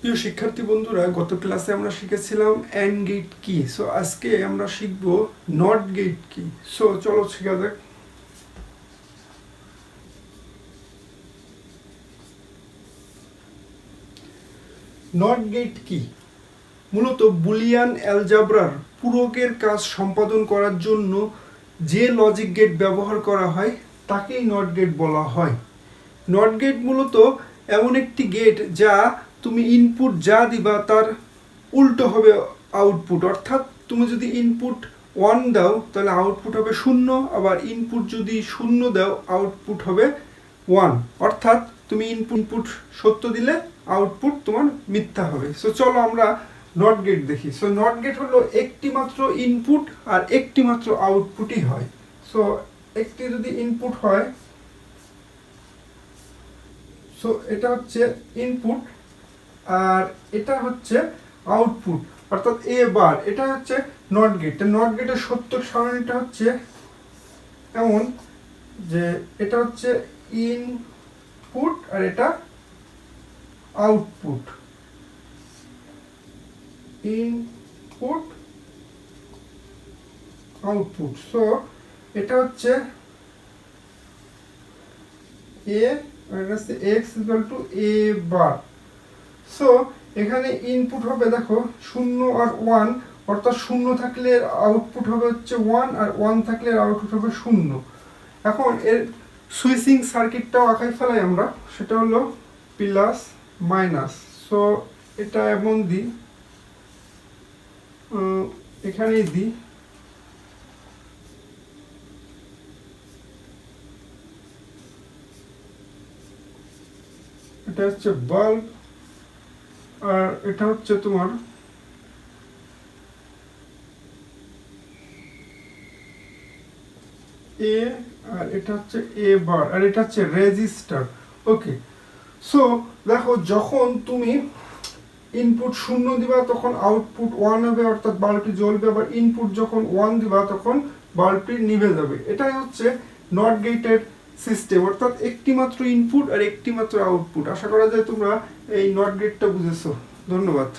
প্রিয় শিক্ষার্থী বন্ধুরা, গত ক্লাসে আমরা শিখেছিলাম অ্যান্ড গেট কি। সো আজকে আমরা শিখব নট গেট কি। সো চলো শেখা যাক। নট গেট কি? মূলত বুলিয়ান অ্যালজাব্রার পূরকের কাজ সম্পাদন করার জন্য যে লজিক গেট ব্যবহার করা হয়, তাকেই নট গেট বলা হয়। নট গেট মূলত এমন একটি গেট যা তুমি ইনপুট যা দিবা তার উল্টো হবে আউটপুট অর্থাৎ তুমি যদি ইনপুট ওয়ান দাও, তাহলে আউটপুট হবে শূন্য, আবার ইনপুট যদি শূন্য দাও আউটপুট হবে ওয়ান অর্থাৎ তুমি ইনপুট ইনপুট সত্য দিলে আউটপুট তোমার মিথ্যা হবে। সো চলো আমরা নট গেট দেখি। সো নট গেট হলো একটি মাত্র ইনপুট আর একটি মাত্র আউটপুটই হয়। সো একটি যদি ইনপুট হয় সো এটা হচ্ছে ইনপুট আর এটা হচ্ছে আউটপুট অর্থাৎ এ বার এটা হচ্ছে নট গেট নট গেটের সত্যর সারণীটা হচ্ছে এমন যে এটা হচ্ছে ইনপুট আর এটা আউটপুট ইনপুট আউটপুট সো এটা হচ্ছে A X equal to A bar so এখানে ইনপুট হবে দেখো, শূন্য আর ওয়ান অর্থাৎ শূন্য থাকলে আউটপুট হবে হচ্ছে ওয়ান আর ওয়ান থাকলে আউটপুট হবে শূন্য। এখন এর সুইচিং সার্কিটটাও আঁকাই ফেলাই আমরা, সেটা হলো প্লাস মাইনাস সো এটা এমন দিই এখানেই দিই এটা হচ্ছে বাল্ব আর এটা হচ্ছে তোমার এ আর এটা হচ্ছে এ বার আর এটা হচ্ছে রেজিস্টার ওকে সো দেখো যখন তুমি ইনপুট শূন্য দিবা, তখন আউটপুট ওয়ান হবে, অর্থাৎ বাল্বটি জ্বলবে, আবার ইনপুট যখন ওয়ান দিবা, তখন বাল্বটি নিভে যাবে। এটাই হচ্ছে নট গেটের সিস্টেম অর্থাৎ একটি মাত্র ইনপুট আর একটি মাত্র আউটপুট আশা করা যায় তোমরা এই নট গেটটা বুঝেছ। ধন্যবাদ।